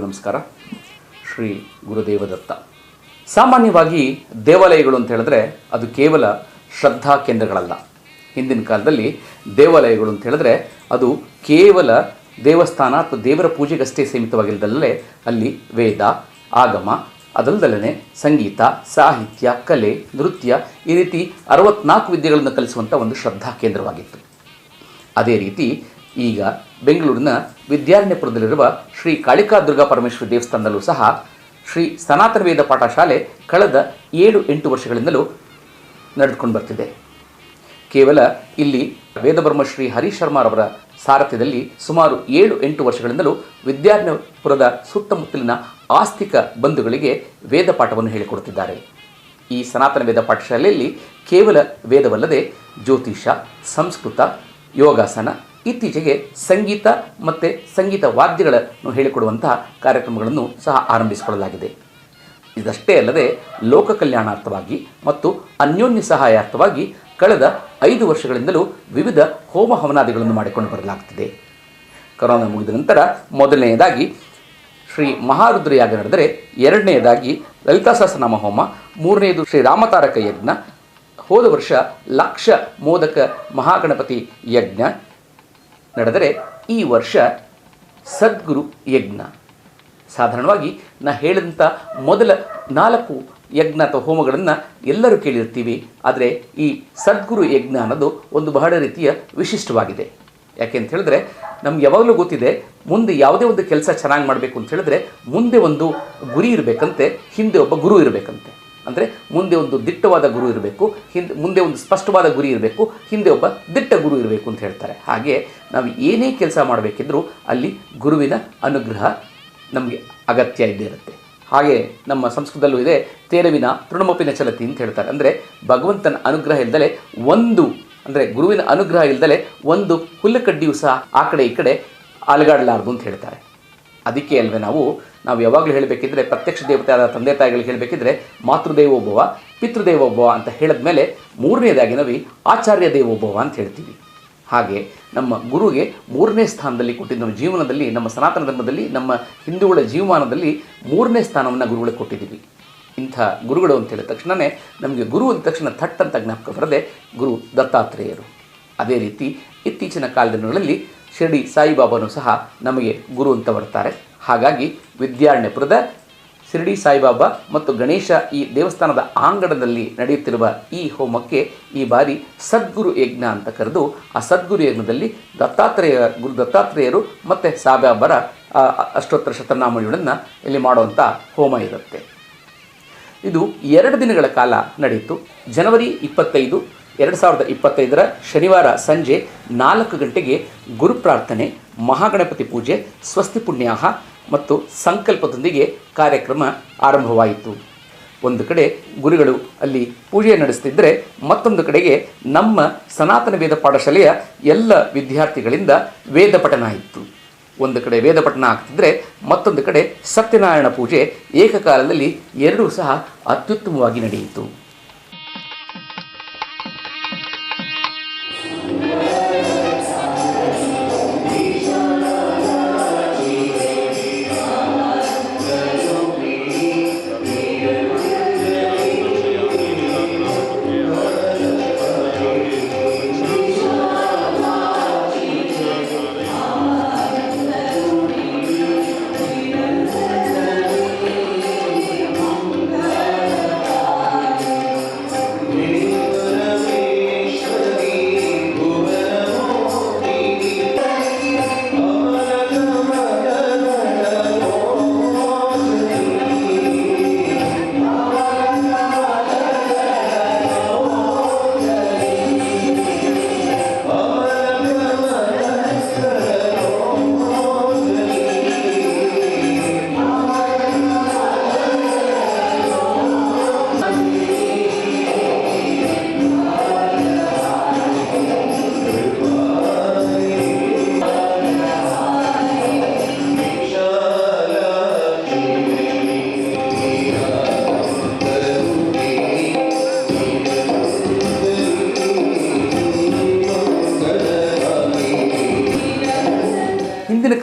ನಮಸ್ಕಾರ. ಶ್ರೀ ಗುರುದೇವದತ್ತ. ಸಾಮಾನ್ಯವಾಗಿ ದೇವಾಲಯಗಳು ಅಂತ ಹೇಳಿದ್ರೆ ಅದು ಕೇವಲ ಶ್ರದ್ಧಾ ಕೇಂದ್ರಗಳಲ್ಲ. ಹಿಂದಿನ ಕಾಲದಲ್ಲಿ ದೇವಾಲಯಗಳು ಅಂತ ಹೇಳಿದ್ರೆ ಅದು ಕೇವಲ ದೇವಸ್ಥಾನ ಅಥವಾ ದೇವರ ಪೂಜೆಗಷ್ಟೇ ಸೀಮಿತವಾಗಿಲ್ಲದಲ್ಲೇ ಅಲ್ಲಿ ವೇದ, ಆಗಮ ಅದಲ್ಲದಲ್ಲೇ ಸಂಗೀತ, ಸಾಹಿತ್ಯ, ಕಲೆ, ನೃತ್ಯ ಈ ರೀತಿ ಅರವತ್ನಾಲ್ಕು ವಿದ್ಯೆಗಳನ್ನು ಕಲಿಸುವಂಥ ಒಂದು ಶ್ರದ್ಧಾ ಕೇಂದ್ರವಾಗಿತ್ತು. ಅದೇ ರೀತಿ ಈಗ ಬೆಂಗಳೂರಿನ ವಿದ್ಯಾರಣ್ಯಪುರದಲ್ಲಿರುವ ಶ್ರೀ ಕಾಳಿಕಾ ದುರ್ಗಾ ಪರಮೇಶ್ವರಿ ದೇವಸ್ಥಾನದಲ್ಲೂ ಸಹ ಶ್ರೀ ಸನಾತನ ವೇದ ಪಾಠಶಾಲೆ ಕಳೆದ ಏಳು ಎಂಟು ವರ್ಷಗಳಿಂದಲೂ ನಡೆದುಕೊಂಡು ಬರ್ತಿದೆ. ಕೇವಲ ಇಲ್ಲಿ ವೇದಬ್ರಹ್ಮ ಶ್ರೀ ಹರೀಶ್ ಶರ್ಮಾರವರ ಸಾರಥ್ಯದಲ್ಲಿ ಸುಮಾರು ಏಳು ಎಂಟು ವರ್ಷಗಳಿಂದಲೂ ವಿದ್ಯಾರಣ್ಯಪುರದ ಸುತ್ತಮುತ್ತಲಿನ ಆಸ್ತಿಕ ಬಂಧುಗಳಿಗೆ ವೇದ ಪಾಠವನ್ನು ಹೇಳಿಕೊಡುತ್ತಿದ್ದಾರೆ. ಈ ಸನಾತನ ವೇದ ಪಾಠಶಾಲೆಯಲ್ಲಿ ಕೇವಲ ವೇದವಲ್ಲದೆ ಜ್ಯೋತಿಷ, ಸಂಸ್ಕೃತ, ಯೋಗಾಸನ ಇತ್ತೀಚೆಗೆ ಸಂಗೀತ ಮತ್ತು ಸಂಗೀತ ವಾದ್ಯಗಳನ್ನು ಹೇಳಿಕೊಡುವಂತಹ ಕಾರ್ಯಕ್ರಮಗಳನ್ನು ಸಹ ಆರಂಭಿಸಿಕೊಳ್ಳಲಾಗಿದೆ. ಇದಷ್ಟೇ ಅಲ್ಲದೆ ಲೋಕ ಕಲ್ಯಾಣಾರ್ಥವಾಗಿ ಮತ್ತು ಅನ್ಯೋನ್ಯ ಸಹಾಯಾರ್ಥವಾಗಿ ಕಳೆದ ಐದು ವರ್ಷಗಳಿಂದಲೂ ವಿವಿಧ ಹೋಮ ಹವನಾದಿಗಳನ್ನು ಮಾಡಿಕೊಂಡು ಬರಲಾಗುತ್ತಿದೆ ಕರೋನಾ ಮುಗಿದ ನಂತರ ಮೊದಲನೆಯದಾಗಿ ಶ್ರೀ ಮಹಾರುದ್ರ ಯಾಗ ನಡೆದರೆ ಎರಡನೆಯದಾಗಿ ಲಲಿತಾ ಸಹಸ್ರನಾಮ ಹೋಮ, ಮೂರನೆಯದು ಶ್ರೀ ರಾಮತಾರಕ ಯಜ್ಞ, ಹೋದ ವರ್ಷ ಲಕ್ಷ ಮೋದಕ ಮಹಾಗಣಪತಿ ಯಜ್ಞ ನಡೆದರೆ ಈ ವರ್ಷ ಸದ್ಗುರು ಯಜ್ಞ. ಸಾಧಾರಣವಾಗಿ ನಾ ಹೇಳಿದಂಥ ಮೊದಲ ನಾಲ್ಕು ಯಜ್ಞ ಅಥವಾ ಹೋಮಗಳನ್ನು ಎಲ್ಲರೂ ಕೇಳಿರ್ತೀವಿ. ಆದರೆ ಈ ಸದ್ಗುರು ಯಜ್ಞ ಅನ್ನೋದು ಒಂದು ಬಹಳ ರೀತಿಯ ವಿಶಿಷ್ಟವಾಗಿದೆ. ಯಾಕೆ ಅಂತ ಹೇಳಿದ್ರೆ ನಮ್ಗೆ ಯಾವಾಗಲೂ ಗೊತ್ತಿದೆ, ಮುಂದೆ ಯಾವುದೇ ಒಂದು ಕೆಲಸ ಚೆನ್ನಾಗಿ ಮಾಡಬೇಕು ಅಂತ ಹೇಳಿದ್ರೆ ಮುಂದೆ ಒಂದು ಗುರಿ ಇರಬೇಕಂತೆ, ಹಿಂದೆ ಒಬ್ಬ ಗುರು ಇರಬೇಕಂತೆ. ಅಂದರೆ ಮುಂದೆ ಒಂದು ದಿಟ್ಟವಾದ ಗುರು ಇರಬೇಕು, ಹಿಂದೆ, ಮುಂದೆ ಒಂದು ಸ್ಪಷ್ಟವಾದ ಗುರಿ ಇರಬೇಕು, ಹಿಂದೆ ಒಬ್ಬ ದಿಟ್ಟ ಗುರು ಇರಬೇಕು ಅಂತ ಹೇಳ್ತಾರೆ. ಹಾಗೆ ನಾವು ಏನೇ ಕೆಲಸ ಮಾಡಬೇಕಿದ್ರೂ ಅಲ್ಲಿ ಗುರುವಿನ ಅನುಗ್ರಹ ನಮಗೆ ಅಗತ್ಯ ಇದ್ದೇ ಇರುತ್ತೆ. ಹಾಗೆ ನಮ್ಮ ಸಂಸ್ಕೃತದಲ್ಲೂ ಇದೆ ತೇರವಿನ ತೃಣಮಪಿನ ಚಲತಿ ಅಂತ ಹೇಳ್ತಾರೆ. ಅಂದರೆ ಭಗವಂತನ ಅನುಗ್ರಹ ಇಲ್ಲದಲೆ ಒಂದು, ಅಂದರೆ ಗುರುವಿನ ಅನುಗ್ರಹ ಇಲ್ಲದಲೆ ಒಂದು ಹುಲ್ಲುಕಡ್ಡಿಯೂ ಸಹ ಆ ಕಡೆ ಈ ಕಡೆ ಅಲಗಾಡಲಾರದು ಅಂತ ಹೇಳ್ತಾರೆ. ಅದಕ್ಕೆ ಅಲ್ವೇ ನಾವು ನಾವು ಯಾವಾಗಲೂ ಹೇಳಬೇಕಿದ್ರೆ ಪ್ರತ್ಯಕ್ಷ ದೇವತೆ ಆದ ತಂದೆ ತಾಯಿಗಳಿಗೆ ಹೇಳಬೇಕಿದ್ರೆ ಮಾತೃದೇವೋಭವ ಪಿತೃದೇವೋಭವ ಅಂತ ಹೇಳಿದ ಮೇಲೆ ಮೂರನೇದಾಗಿ ನಾವು ಆಚಾರ್ಯ ದೇವೋಭವ ಅಂತ ಹೇಳ್ತೀವಿ. ಹಾಗೆ ನಮ್ಮ ಗುರುಗೆ ಮೂರನೇ ಸ್ಥಾನದಲ್ಲಿ ಕೊಟ್ಟಿದ್ದ ನಮ್ಮ ಜೀವನದಲ್ಲಿ, ನಮ್ಮ ಸನಾತನ ಧರ್ಮದಲ್ಲಿ, ನಮ್ಮ ಹಿಂದೂಗಳ ಜೀವಮಾನದಲ್ಲಿ ಮೂರನೇ ಸ್ಥಾನವನ್ನು ಗುರುಗಳಿಗೆ ಕೊಟ್ಟಿದ್ದೀವಿ. ಇಂಥ ಗುರುಗಳು ಅಂತ ಹೇಳಿದ ತಕ್ಷಣವೇ ನಮಗೆ ಗುರು ಅಂದ ತಕ್ಷಣ ಥಟ್ ಅಂತ ಜ್ಞಾಪಕ ಬರದೆ ಗುರು ದತ್ತಾತ್ರೇಯರು. ಅದೇ ರೀತಿ ಇತ್ತೀಚಿನ ಕಾಲದಿನಗಳಲ್ಲಿ ಶಿರಡಿ ಸಾಯಿಬಾಬಾನು ಸಹ ನಮಗೆ ಗುರು ಅಂತ ಬರ್ತಾರೆ. ಹಾಗಾಗಿ ವಿದ್ಯಾರಣ್ಯಪುರದ ಶಿರಡಿ ಸಾಯಿಬಾಬಾ ಮತ್ತು ಗಣೇಶ ಈ ದೇವಸ್ಥಾನದ ಆಂಗಣದಲ್ಲಿ ನಡೆಯುತ್ತಿರುವ ಈ ಹೋಮಕ್ಕೆ ಈ ಬಾರಿ ಸದ್ಗುರು ಯಜ್ಞ ಅಂತ ಕರೆದು ಆ ಸದ್ಗುರು ಯಜ್ಞದಲ್ಲಿ ದತ್ತಾತ್ರೇಯ, ಗುರು ದತ್ತಾತ್ರೇಯರು ಮತ್ತು ಸಾಯಿಬಾಬರ ಅಷ್ಟೋತ್ತರ ಶತನಾಮಣಿಗಳನ್ನು ಇಲ್ಲಿ ಮಾಡುವಂಥ ಹೋಮ ಇರುತ್ತೆ. ಇದು ಎರಡು ದಿನಗಳ ಕಾಲ ನಡೆಯಿತು. ಜನವರಿ ಇಪ್ಪತ್ತೈದು, ಎರಡು ಸಾವಿರದ ಇಪ್ಪತ್ತೈದರ ಶನಿವಾರ ಸಂಜೆ ನಾಲ್ಕು ಗಂಟೆಗೆ ಗುರು ಪ್ರಾರ್ಥನೆ, ಮಹಾಗಣಪತಿ ಪೂಜೆ, ಸ್ವಸ್ತಿ ಪುಣ್ಯಾಹ ಮತ್ತು ಸಂಕಲ್ಪದೊಂದಿಗೆ ಕಾರ್ಯಕ್ರಮ ಆರಂಭವಾಯಿತು. ಒಂದು ಕಡೆ ಗುರುಗಳು ಅಲ್ಲಿ ಪೂಜೆ ನಡೆಸ್ತಿದ್ದರೆ ಮತ್ತೊಂದು ಕಡೆಗೆ ನಮ್ಮ ಸನಾತನ ವೇದ ಪಾಠಶಾಲೆಯ ಎಲ್ಲ ವಿದ್ಯಾರ್ಥಿಗಳಿಂದ ವೇದ ಪಠನ ಇತ್ತು. ಒಂದು ಕಡೆ ವೇದ ಪಠನ ಆಗ್ತಿದ್ರೆ ಮತ್ತೊಂದು ಕಡೆ ಸತ್ಯನಾರಾಯಣ ಪೂಜೆ ಏಕಕಾಲದಲ್ಲಿ ಎರಡೂ ಸಹ ಅತ್ಯುತ್ತಮವಾಗಿ ನಡೆಯಿತು.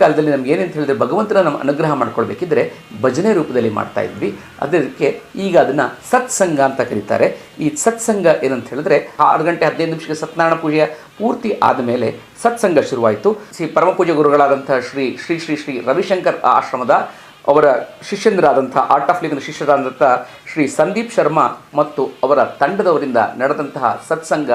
ಕಾಲದಲ್ಲಿ ನಮ್ಗೆ ಏನಂತ ಹೇಳಿದ್ರೆ ಭಗವಂತನ ನಮ್ಮ ಅನುಗ್ರಹ ಮಾಡ್ಕೊಳ್ಬೇಕಿದ್ರೆ ಭಜನೆ ರೂಪದಲ್ಲಿ ಮಾಡ್ತಾ ಇದ್ವಿ. ಅದಕ್ಕೆ ಈಗ ಅದನ್ನು ಸತ್ಸಂಗ ಅಂತ ಕರೀತಾರೆ. ಈ ಸತ್ಸಂಗ ಏನಂತ ಹೇಳಿದ್ರೆ ಆರು ಗಂಟೆ ಹದಿನೈದು ನಿಮಿಷಕ್ಕೆ ಸತ್ಯನಾರಾಯಣ ಪೂಜೆಯ ಪೂರ್ತಿ ಆದಮೇಲೆ ಸತ್ಸಂಗ ಶುರುವಾಯಿತು. ಶ್ರೀ ಪರಮಪೂಜೆ ಗುರುಗಳಾದಂತಹ ಶ್ರೀ ಶ್ರೀ ಶ್ರೀ ಶ್ರೀ ರವಿಶಂಕರ್ ಆಶ್ರಮದ ಅವರ ಶಿಷ್ಯಂದರಾದಂಥ ಆರ್ಟ್ ಆಫ್ ಲಿವಿಂಗ್ ಶಿಷ್ಯರಾದಂಥ ಶ್ರೀ ಸಂದೀಪ್ ಶರ್ಮಾ ಮತ್ತು ಅವರ ತಂಡದವರಿಂದ ನಡೆದಂತಹ ಸತ್ಸಂಗ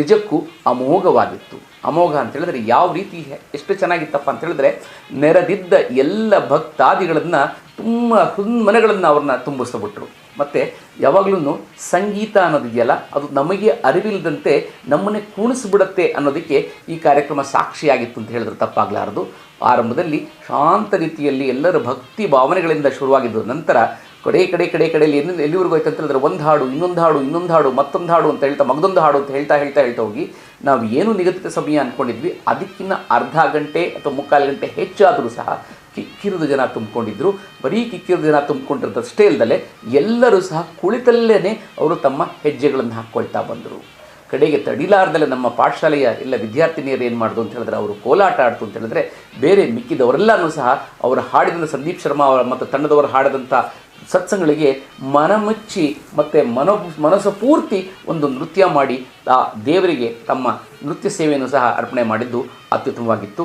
ನಿಜಕ್ಕೂ ಅಮೋಘವಾಗಿತ್ತು. ಅಮೋಘ ಅಂತ ಹೇಳಿದ್ರೆ ಯಾವ ರೀತಿ ಎಷ್ಟು ಚೆನ್ನಾಗಿತ್ತಪ್ಪ ಅಂತ ಹೇಳಿದ್ರೆ ನೆರೆದಿದ್ದ ಎಲ್ಲ ಭಕ್ತಾದಿಗಳನ್ನು ತುಂಬ ಹುನ್ಮನೆಗಳನ್ನು ಅವ್ರನ್ನ ತುಂಬಿಸ್ಬಿಟ್ರು. ಮತ್ತು ಯಾವಾಗಲೂ ಸಂಗೀತ ಅನ್ನೋದಿದೆಯಲ್ಲ ಅದು ನಮಗೆ ಅರಿವಿಲ್ಲದಂತೆ ನಮ್ಮನ್ನೇ ಕುಣಿಸ್ಬಿಡುತ್ತೆ ಅನ್ನೋದಕ್ಕೆ ಈ ಕಾರ್ಯಕ್ರಮ ಸಾಕ್ಷಿಯಾಗಿತ್ತು ಅಂತ ಹೇಳಿದ್ರೆ ತಪ್ಪಾಗಲಾರದು. ಆರಂಭದಲ್ಲಿ ಶಾಂತ ರೀತಿಯಲ್ಲಿ ಎಲ್ಲರ ಭಕ್ತಿ ಭಾವನೆಗಳಿಂದ ಶುರುವಾಗಿದ್ದ ನಂತರ ಕಡೆ ಕಡೆ ಕಡೆ, ಕಡೆಯಲ್ಲಿ ಎಲ್ಲಿ, ಎಲ್ಲಿವರೆಗೂ ಹೇಳಿದ್ರೆ ಒಂದು ಹಾಡು, ಇನ್ನೊಂದು ಹಾಡು ಇನ್ನೊಂದು ಹಾಡು, ಮತ್ತೊಂದು ಹಾಡು ಅಂತ ಹೇಳ್ತಾ, ಮಗದೊಂದು ಹಾಡು ಅಂತ ಹೇಳ್ತಾ ಹೇಳ್ತಾ ಹೇಳ್ತಾ ಹೋಗಿ ನಾವು ಏನು ನಿಗದಿತ ಸಮಯ ಅಂದ್ಕೊಂಡಿದ್ವಿ ಅದಕ್ಕಿಂತ ಅರ್ಧ ಗಂಟೆ ಅಥವಾ ಮುಕ್ಕಾಲು ಗಂಟೆ ಹೆಚ್ಚಾದರೂ ಸಹ ಕಿಕ್ಕಿರಿದು ಜನ ತುಂಬಿಕೊಂಡಿದ್ರು. ಬರೀ ಕಿಕ್ಕಿರಿದು ಜನ ತುಂಬಿಕೊಂಡಿರೋದಷ್ಟೇ ಇಲ್ಲದಲ್ಲೇ ಎಲ್ಲರೂ ಸಹ ಕುಳಿತಲ್ಲೇ ಅವರು ತಮ್ಮ ಹೆಜ್ಜೆಗಳನ್ನು ಹಾಕ್ಕೊಳ್ತಾ ಬಂದರು. ಕಡೆಗೆ ತಡಿಲಾರ್ದಲ್ಲೇ ನಮ್ಮ ಪಾಠಶಾಲೆಯ ಎಲ್ಲ ವಿದ್ಯಾರ್ಥಿನಿಯರು ಏನು ಮಾಡಿದ್ರು ಅಂತ ಹೇಳಿದ್ರೆ ಅವರು ಕೋಲಾಟ ಆಡ್ತು ಅಂತ ಹೇಳಿದ್ರೆ ಬೇರೆ ಮಿಕ್ಕಿದವರೆಲ್ಲನೂ ಸಹ ಅವರು ಹಾಡಿದಂಥ ಸಂದೀಪ್ ಶರ್ಮಾ ಅವರ ಮತ್ತು ತಂಡದವರು ಹಾಡಿದಂಥ ಸತ್ಸಂಗಳಿಗೆ ಮನಮುಚ್ಚಿ ಮತ್ತು ಮನೋ ಮನಸ್ಸು ಪೂರ್ತಿ ಒಂದು ನೃತ್ಯ ಮಾಡಿ ಆ ದೇವರಿಗೆ ತಮ್ಮ ನೃತ್ಯ ಸೇವೆಯನ್ನು ಸಹ ಅರ್ಪಣೆ ಮಾಡಿದ್ದು ಅತ್ಯುತ್ತಮವಾಗಿತ್ತು.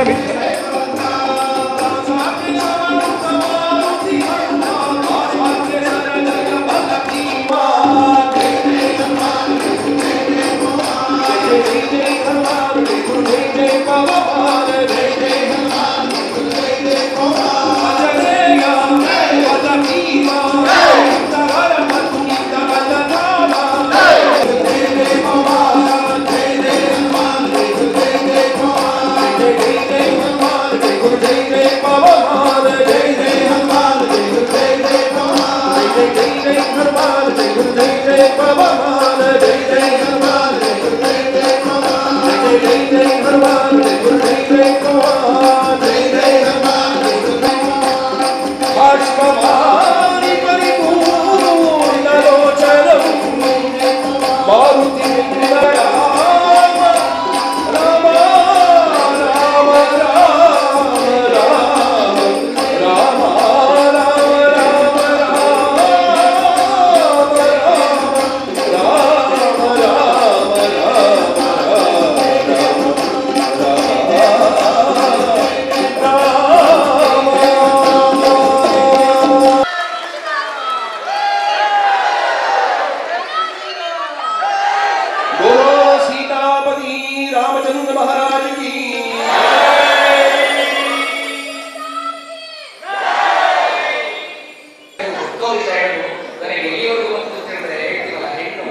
ನನಗೆ ಎಲ್ಲಿವರೆಗೂ ಅಂತ ಗೊತ್ತಿರ್ತದೆ ಹೇಳ್ತೀವಲ್ಲ, ಹೆಣ್ಣು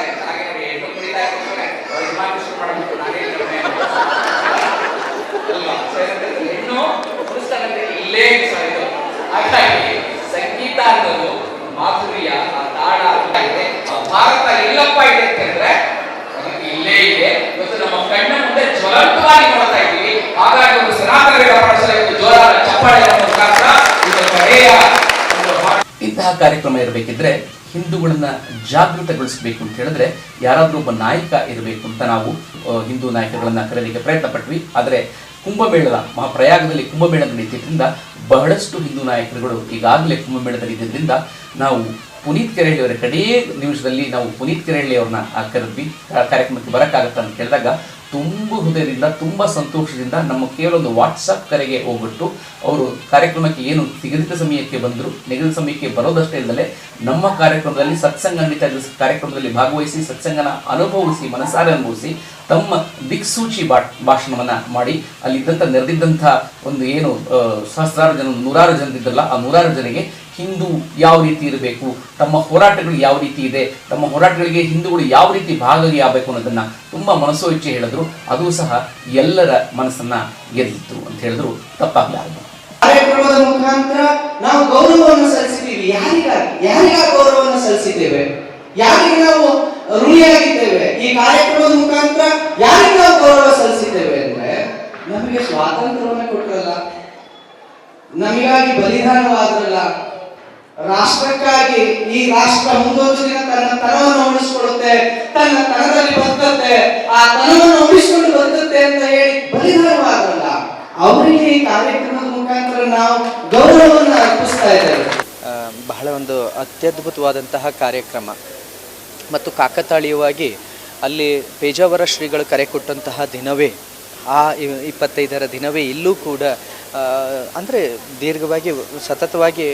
ಅಂತ. ಹಾಗೆ ನೋಡಿ, ಹೆಣ್ಣು ಕುಣಿಸ್ತಾರಂದ್ರೆ ಇಲ್ಲೇ ಸಾಯ್ತು ಸಂಗೀತ ಅನ್ನೋದು ಮಾಧುರ್ಯ, ಆ ತಾಳ ಅಂತ ಇದೆ. ಭಾರತ ಎಲ್ಲಪ್ಪ ಇದೆ ಅಂತಂದ್ರೆ ಇಲ್ಲೇ ಇದೆ. ಇವತ್ತು ನಮ್ಮ ಕಣ್ಣ ಮುಂದೆ ಜ್ವಲಂತವಾಗಿ ನೋಡ್ತಾ ಇದ್ದೀವಿ. ಹಾಗಾಗಿ ಒಂದು ಸನಾತನ ಪಾಠಶಾಲೆ ಒಂದು ಜೋರಾದ ಚಪ್ಪಾಳೆ ಮುಖಾಂತರ ಇದು. ಇಂತಹ ಕಾರ್ಯಕ್ರಮ ಇರಬೇಕಿದ್ರೆ ಹಿಂದೂಗಳನ್ನ ಜಾಗೃತಗೊಳಿಸಬೇಕು ಅಂತ ಹೇಳಿದ್ರೆ ಯಾರಾದರೂ ಒಬ್ಬ ನಾಯಕ ಇರಬೇಕು ಅಂತ ನಾವು ಹಿಂದೂ ನಾಯಕಗಳನ್ನ ಕರೆಯಲಿಕ್ಕೆ ಪ್ರಯತ್ನ ಪಟ್ವಿ. ಆದರೆ ಕುಂಭಮೇಳದ ಮಹಾಪ್ರಯಾಗದಲ್ಲಿ ಕುಂಭಮೇಳ ನಡೀತಿದ್ರಿಂದ ಬಹಳಷ್ಟು ಹಿಂದೂ ನಾಯಕರುಗಳು ಈಗಾಗಲೇ ಕುಂಭಮೇಳದಲ್ಲಿ ಇದ್ದಿದ್ದರಿಂದ ನಾವು ಪುನೀತ್ ಕೆರೆಹಳ್ಳಿ ಅವರ ಕಡೆಯೇ ನಿಮಿಷದಲ್ಲಿ ನಾವು ಪುನೀತ್ ಕೆರೆಹಳ್ಳಿ ಅವ್ರನ್ನ ಕರೆದ್ವಿ. ಕಾರ್ಯಕ್ರಮಕ್ಕೆ ಬರಕ್ಕಾಗತ್ತಾ ಅಂತ ಕೇಳಿದಾಗ ತುಂಬ ಹೃದಯದಿಂದ, ತುಂಬ ಸಂತೋಷದಿಂದ ನಮ್ಮ ಕೇವಲ ಒಂದು ವಾಟ್ಸಪ್ ಕರೆಗೆ ಹೋಗ್ಬಿಟ್ಟು ಅವರು ಕಾರ್ಯಕ್ರಮಕ್ಕೆ ಏನು ನಿಗದಿತ ಸಮಯಕ್ಕೆ ಬಂದರು, ನಿಗದಿತ ಸಮಯಕ್ಕೆ ಬರೋದಷ್ಟೇ ಇಲ್ಲದೆ ನಮ್ಮ ಕಾರ್ಯಕ್ರಮದಲ್ಲಿ ಸತ್ಸಂಗ ಕಾರ್ಯಕ್ರಮದಲ್ಲಿ ಭಾಗವಹಿಸಿ, ಸತ್ಸಂಗನ ಅನುಭವಿಸಿ, ಮನಸಾರೆ ಅನುಭವಿಸಿ, ತಮ್ಮ ದಿಕ್ಸೂಚಿ ಬಾ ಭಾಷಣವನ್ನು ಮಾಡಿ ಅಲ್ಲಿದ್ದಂಥ ನೆರೆದಿದ್ದಂಥ ಒಂದು ಏನು ಸಹಸ್ರಾರು ಜನ, ನೂರಾರು ಜನರಿದ್ದಲ್ಲ ಆ ನೂರಾರು ಜನರಿಗೆ ಹಿಂದೂ ಯಾವ ರೀತಿ ಇರಬೇಕು? ತಮ್ಮ ಹೋರಾಟಗಳು ಯಾವ ರೀತಿ ಇದೆ? ತಮ್ಮ ಹೋರಾಟಗಳಿಗೆ ಹಿಂದೂಗಳು ಯಾವ ರೀತಿ ಭಾಗಿಯಾಗಬೇಕು ಅನ್ನೋದನ್ನ ತುಂಬಾ ಮನಸ್ಸೋ ಇಚ್ಛೆ ಹೇಳಿದ್ರು. ಅದು ಸಹ ಎಲ್ಲರ ಮನಸ್ಸನ್ನ ಗೆದ್ದಿತ್ತು ಅಂತ ಹೇಳಿದ್ರು ತಪ್ಪಾಗಲಾರದು. ಕಾರ್ಯಕ್ರಮದ ಮುಖಾಂತರ ನಾವು ಗೌರವವನ್ನು ಸಲ್ಲಿಸಿದ್ದೀವಿ. ಯಾರಿಗಾಗಿ? ಯಾರಿಗಾಗಿ ಗೌರವವನ್ನು ಸಲ್ಲಿಸಿದ್ದೇವೆ? ಯಾರಿಗೆ ನಾವು ಋಣಿಯಾಗಿದ್ದೇವೆ? ಈ ಕಾರ್ಯಕ್ರಮದ ಮುಖಾಂತರ ಯಾರಿಗೆ ನಾವು ಗೌರವ ಸಲ್ಲಿಸಿದ್ದೇವೆ ಅಂದ್ರೆ ನಮಗೆ ಸ್ವಾತಂತ್ರ್ಯವನ್ನ ಕೊಟ್ಟರಲ್ಲ. ನಮಗಾಗಿ ಬಲಿದಾನವಾದ್ರಲ್ಲ. ರಾಷ್ಟ್ರಕ್ಕಾಗಿ ಈ ರಾಷ್ಟ್ರ ಮುಂದೊಂದು ದಿನ ತನ್ನ ತನವನ್ನು ಉಳಿಸಿಕೊಳ್ಳುತ್ತೆ, ತನ್ನ ತನದಲ್ಲಿ ಬದುಕುತ್ತೆ. ಆ ತನವನ್ನು ಉಳಿಸಿಕೊಂಡು ಬದುಕುತ್ತೆ ಅಂತ ಹೇಳಿ ಬಲಿದಾನವಾಗಲ್ಲ ಅವರಿಗೆ ಈ ಕಾರ್ಯಕ್ರಮದ ಮುಖಾಂತರ ನಾವು ಗೌರವವನ್ನು ಅರ್ಪಿಸ್ತಾ ಇದ್ದೇವೆ. ಬಹಳ ಒಂದು ಅತ್ಯದ್ಭುತವಾದಂತಹ ಕಾರ್ಯಕ್ರಮ. ಮತ್ತು ಕಾಕತಾಳೀಯವಾಗಿ ಅಲ್ಲಿ ಪೇಜಾವರ ಶ್ರೀಗಳು ಕರೆ ಕೊಟ್ಟಂತಹ ದಿನವೇ, ಆ ಇಪ್ಪತ್ತೈದರ ದಿನವೇ ಇಲ್ಲೂ ಕೂಡ ಅಂದರೆ ದೀರ್ಘವಾಗಿ, ಸತತವಾಗಿ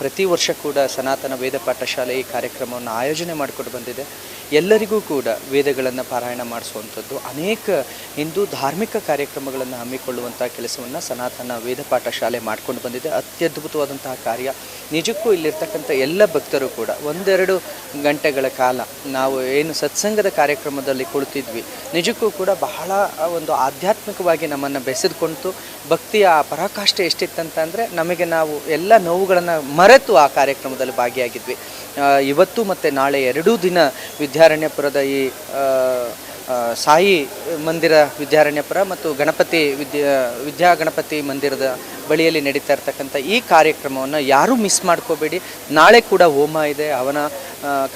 ಪ್ರತಿ ವರ್ಷ ಕೂಡ ಸನಾತನ ವೇದ ಪಾಠಶಾಲೆ ಈ ಕಾರ್ಯಕ್ರಮವನ್ನು ಆಯೋಜನೆ ಮಾಡಿಕೊಂಡು ಬಂದಿದೆ. ಎಲ್ಲರಿಗೂ ಕೂಡ ವೇದಗಳನ್ನು ಪಾರಾಯಣ ಮಾಡಿಸುವಂಥದ್ದು ಅನೇಕ ಹಿಂದೂ ಧಾರ್ಮಿಕ ಕಾರ್ಯಕ್ರಮಗಳನ್ನು ಹಮ್ಮಿಕೊಳ್ಳುವಂಥ ಕೆಲಸವನ್ನು ಸನಾತನ ವೇದ ಪಾಠಶಾಲೆ ಮಾಡ್ಕೊಂಡು ಬಂದಿದೆ. ಅತ್ಯದ್ಭುತವಾದಂತಹ ಕಾರ್ಯ. ನಿಜಕ್ಕೂ ಇಲ್ಲಿರ್ತಕ್ಕಂಥ ಎಲ್ಲ ಭಕ್ತರು ಕೂಡ ಒಂದೆರಡು ಗಂಟೆಗಳ ಕಾಲ ನಾವು ಏನು ಸತ್ಸಂಗದ ಕಾರ್ಯಕ್ರಮದಲ್ಲಿ ಕುಳಿತಿದ್ವಿ. ನಿಜಕ್ಕೂ ಕೂಡ ಬಹಳ ಒಂದು ಆಧ್ಯಾತ್ಮಿಕವಾಗಿ ನಮ್ಮನ್ನು ಬೆಸೆದುಕೊಂತು ಭಕ್ತಿಯ ಪರಾಕಾಷ್ಠೆ ಎಷ್ಟಿತ್ತಂತ ಅಂದರೆ ನಮಗೆ ನಾವು ಎಲ್ಲ ನೋವುಗಳನ್ನು ಮರೆತು ಆ ಕಾರ್ಯಕ್ರಮದಲ್ಲಿ ಭಾಗಿಯಾಗಿದ್ವಿ. ಇವತ್ತು ಮತ್ತು ನಾಳೆ ಎರಡೂ ದಿನ ವಿದ್ಯಾರಣ್ಯಪುರದ ಈ ಸಾಯಿ ಮಂದಿರ ವಿದ್ಯಾರಣ್ಯಪುರ ಮತ್ತು ಗಣಪತಿ ವಿದ್ಯಾ ವಿದ್ಯಾ ಗಣಪತಿ ಮಂದಿರದ ಬಳಿಯಲ್ಲಿ ನಡೀತಾ ಇರ್ತಕ್ಕಂಥ ಈ ಕಾರ್ಯಕ್ರಮವನ್ನು ಯಾರೂ ಮಿಸ್ ಮಾಡ್ಕೋಬೇಡಿ. ನಾಳೆ ಕೂಡ ಹೋಮ ಇದೆ ಅವನ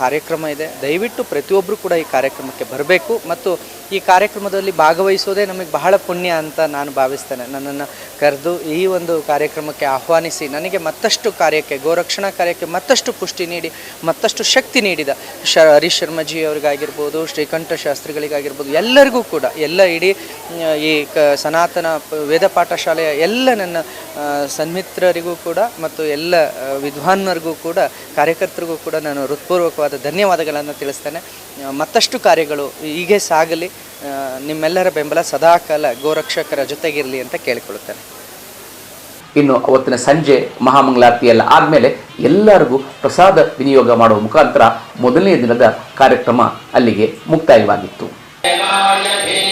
ಕಾರ್ಯಕ್ರಮ ಇದೆ. ದಯವಿಟ್ಟು ಪ್ರತಿಯೊಬ್ಬರು ಕೂಡ ಈ ಕಾರ್ಯಕ್ರಮಕ್ಕೆ ಬರಬೇಕು ಮತ್ತು ಈ ಕಾರ್ಯಕ್ರಮದಲ್ಲಿ ಭಾಗವಹಿಸೋದೇ ನಮಗೆ ಬಹಳ ಪುಣ್ಯ ಅಂತ ನಾನು ಭಾವಿಸ್ತೇನೆ. ನನ್ನನ್ನು ಕರೆದು ಈ ಒಂದು ಕಾರ್ಯಕ್ರಮಕ್ಕೆ ಆಹ್ವಾನಿಸಿ, ನನಗೆ ಮತ್ತಷ್ಟು ಕಾರ್ಯಕ್ಕೆ, ಗೋರಕ್ಷಣಾ ಕಾರ್ಯಕ್ಕೆ ಮತ್ತಷ್ಟು ಪುಷ್ಟಿ ನೀಡಿ, ಮತ್ತಷ್ಟು ಶಕ್ತಿ ನೀಡಿದ ಶ, ಹರೀಶ್ ಶರ್ಮಾಜಿ ಅವರಿಗಾಗಿರ್ಬೋದು, ಶ್ರೀಕಂಠ ಶಾಸ್ತ್ರಿಗಳಿಗಾಗಿರ್ಬೋದು ಎಲ್ಲರಿಗೂ ಕೂಡ, ಎಲ್ಲ ಇಡೀ ಈ ಕ, ಸನಾತನ ವೇದ ಪಾಠಶಾಲೆಯ ಎಲ್ಲ ನನ್ನ ಸನ್ಮಿತ್ರರಿಗೂ ಕೂಡ ಮತ್ತು ಎಲ್ಲ ವಿದ್ವಾನ್ನರಿಗೂ ಕೂಡ, ಕಾರ್ಯಕರ್ತರಿಗೂ ಕೂಡ ನಾನು ಹೃತ್ಪೂರ್ವಕವಾದ ಧನ್ಯವಾದಗಳನ್ನು ತಿಳಿಸ್ತೇನೆ. ಮತ್ತಷ್ಟು ಕಾರ್ಯಗಳು ಹೀಗೆ ಸಾಗಲಿ ನಿಮ್ಮೆಲ್ಲರ ಬೆಂಬಲ ಸದಾಕಾಲ ಗೋರಕ್ಷಕರ ಜೊತೆಗಿರಲಿ ಅಂತ ಕೇಳಿಕೊಳ್ಳುತ್ತೇನೆ. ಇನ್ನು ಅವತ್ತಿನ ಸಂಜೆ ಮಹಾಮಂಗಳಾರತಿ ಎಲ್ಲ ಆದಮೇಲೆ ಎಲ್ಲರಿಗೂ ಪ್ರಸಾದ ವಿನಿಯೋಗ ಮಾಡುವ ಮುಖಾಂತರ ಮೊದಲನೇ ದಿನದ ಕಾರ್ಯಕ್ರಮ ಅಲ್ಲಿಗೆ ಮುಕ್ತಾಯವಾಗಿತ್ತು. 내가알려 드.